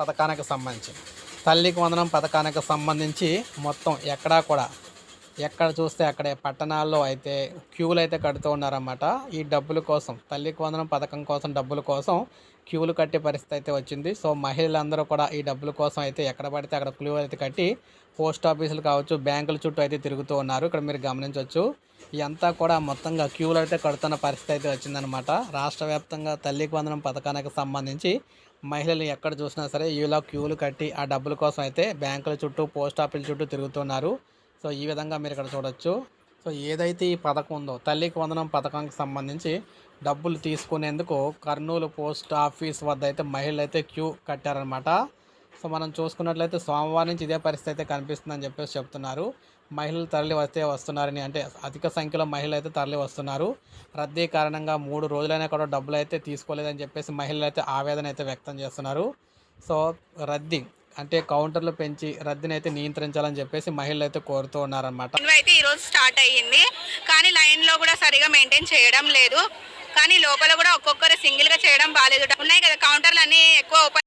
పథకానికి సంబంధించి. తల్లికి వందనం పథకానికి సంబంధించి మొత్తం ఎక్కడా కూడా ఎక్కడ చూస్తే అక్కడే పట్టణాల్లో అయితే క్యూలు అయితే కడుతూ ఉన్నారన్నమాట. ఈ డబ్బుల కోసం తల్లికి వందనం పథకం కోసం డబ్బుల కోసం క్యూలు కట్టే పరిస్థితి అయితే వచ్చింది. సో మహిళలందరూ కూడా ఈ డబ్బుల కోసం అయితే ఎక్కడ పడితే అక్కడ క్యూ అయితే కట్టి పోస్ట్ ఆఫీసులు కావచ్చు బ్యాంకుల చుట్టూ అయితే తిరుగుతూ ఉన్నారు. ఇక్కడ మీరు గమనించవచ్చు ఇదంతా కూడా మొత్తంగా క్యూలు అయితే కడుతున్న పరిస్థితి అయితే వచ్చిందనమాట రాష్ట్ర వ్యాప్తంగా తల్లికి వందనం పథకానికి సంబంధించి మహిళలు ఎక్కడ చూసినా సరే ఇలా క్యూలు కట్టి ఆ డబ్బుల కోసం అయితే బ్యాంకుల చుట్టూ పోస్ట్ ఆఫీసుల చుట్టూ తిరుగుతున్నారు సో ఈ విధంగా మీరు ఇక్కడ చూడొచ్చు. సో ఏదైతే ఈ పథకం ఉందో తల్లికి వందనం పథకానికి సంబంధించి డబ్బులు తీసుకునేందుకు కర్నూలు పోస్ట్ ఆఫీస్ వద్ద అయితే మహిళలు అయితే క్యూ కట్టారనమాట సో మనం చూసుకున్నట్లయితే సోమవారం నుంచి ఇదే పరిస్థితి అయితే కనిపిస్తుందని చెప్పేసి చెప్తున్నారు. మహిళలు తరలి వస్తే వస్తున్నారని అంటే అధిక సంఖ్యలో మహిళలు అయితే తరలి వస్తున్నారు. రద్దీ కారణంగా మూడు రోజులైనా కూడా డబ్బులు అయితే తీసుకోలేదని చెప్పేసి మహిళలు అయితే ఆవేదన అయితే వ్యక్తం చేస్తున్నారు. సో రద్దీ అంటే కౌంటర్లు పెంచి రద్దీని అయితే నియంత్రించాలని చెప్పేసి మహిళలు అయితే కోరుతూ ఉన్నారన్నమాట. అయితే ఈ రోజు స్టార్ట్ అయ్యింది. కానీ లైన్లో కూడా సరిగా మెయింటైన్ చేయడం లేదు. కానీ లోపల కూడా ఒక్కొక్కరు సింగిల్గా చేయడం బాగాలేదు ఉన్నాయి కదా కౌంటర్లు అన్ని ఎక్కువ ఓపెన్